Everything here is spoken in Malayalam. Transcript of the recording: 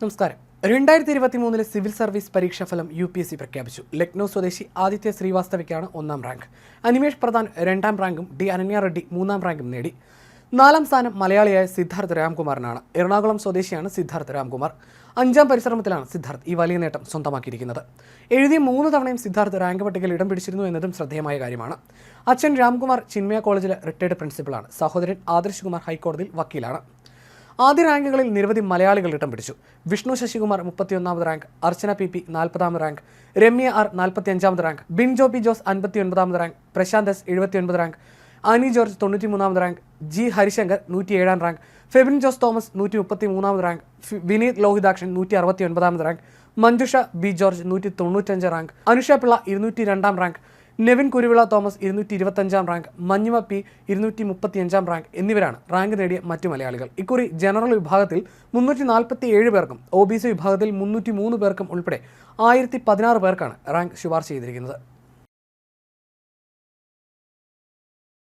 നമസ്കാരം. രണ്ടായിരത്തി ഇരുപത്തി മൂന്നിലെ സിവിൽ സർവീസ് പരീക്ഷാ ഫലം യു പി എസ് സി പ്രഖ്യാപിച്ചു. ലക്നൗ സ്വദേശി ആദിത്യ ശ്രീവാസ്തവയ്ക്കാണ് ഒന്നാം റാങ്ക്. അനിമേഷ് പ്രധാൻ രണ്ടാം റാങ്കും ഡി അനന്യ റെഡ്ഡി മൂന്നാം റാങ്കും നേടി. നാലാം സ്ഥാനം മലയാളിയായ സിദ്ധാർത്ഥ് രാംകുമാറിനാണ്. എറണാകുളം സ്വദേശിയാണ് സിദ്ധാർത്ഥ് രാംകുമാർ. അഞ്ചാം പരിശ്രമത്തിലാണ് സിദ്ധാർത്ഥ് ഈ വലിയ നേട്ടം സ്വന്തമാക്കിയിരിക്കുന്നത്. എഴുതിയ മൂന്ന് തവണയും സിദ്ധാർത്ഥ് റാങ്ക് പട്ടികയിൽ ഇടം പിടിച്ചിരുന്നു എന്നതും ശ്രദ്ധേയമായ കാര്യമാണ്. അച്ഛൻ രാംകുമാർ ചിന്മയ കോളേജിലെ റിട്ടയർഡ് പ്രിൻസിപ്പളാണ്. സഹോദരൻ ആദർശ് കുമാർ ഹൈക്കോടതിയിൽ വക്കീലാണ്. ആദ്യ റാങ്കുകളിൽ നിരവധി മലയാളികൾ ഇടം പിടിച്ചു. വിഷ്ണു ശശികുമാർ മുപ്പത്തിയൊന്നാമത് റാങ്ക് അർച്ചന പി പി നാൽപ്പതാമത് റാങ്ക് രമ്യ ആർ നാൽപ്പത്തി അഞ്ചാമത് റാങ്ക് ബിൻ ജോപി ജോസ് അൻപത്തി ഒൻപതാമത് റാങ്ക് പ്രശാന്ത് എസ് എഴുപത്തിയൊൻപത് റാങ്ക് ആനി ജോർജ് തൊണ്ണൂറ്റി മൂന്നാമത് റാങ്ക് ജി ഹരിശങ്കർ നൂറ്റി ഏഴാം റാങ്ക് ഫെബിൻ ജോസ് തോമസ് നൂറ്റി മുപ്പത്തി മൂന്നാമത് റാങ്ക് വിനീത് ലോഹിതാക്ഷൻ നൂറ്റി അറുപത്തി ഒൻപതാമത് റാങ്ക് മഞ്ജുഷ ബി ജോർജ് നൂറ്റി തൊണ്ണൂറ്റഞ്ച് റാങ്ക് അനുഷ പിള്ള ഇരുന്നൂറ്റി രണ്ടാം റാങ്ക് നെവിൻ കുരുവിള തോമസ് ഇരുന്നൂറ്റി ഇരുപത്തഞ്ചാം റാങ്ക് മഞ്ഞുമ പി ഇരുന്നൂറ്റി മുപ്പത്തിയഞ്ചാം റാങ്ക് എന്നിവരാണ് റാങ്ക് നേടിയ മറ്റു മലയാളികൾ. ഇക്കുറി ജനറൽ വിഭാഗത്തിൽ മുന്നൂറ്റി നാൽപ്പത്തി ഏഴ് പേർക്കും ഒ ബി സി വിഭാഗത്തിൽ മുന്നൂറ്റി മൂന്ന് പേർക്കും ഉൾപ്പെടെ ആയിരത്തി പതിനാറ് പേർക്കാണ് റാങ്ക് ശുപാർശ ചെയ്തിരിക്കുന്നത്.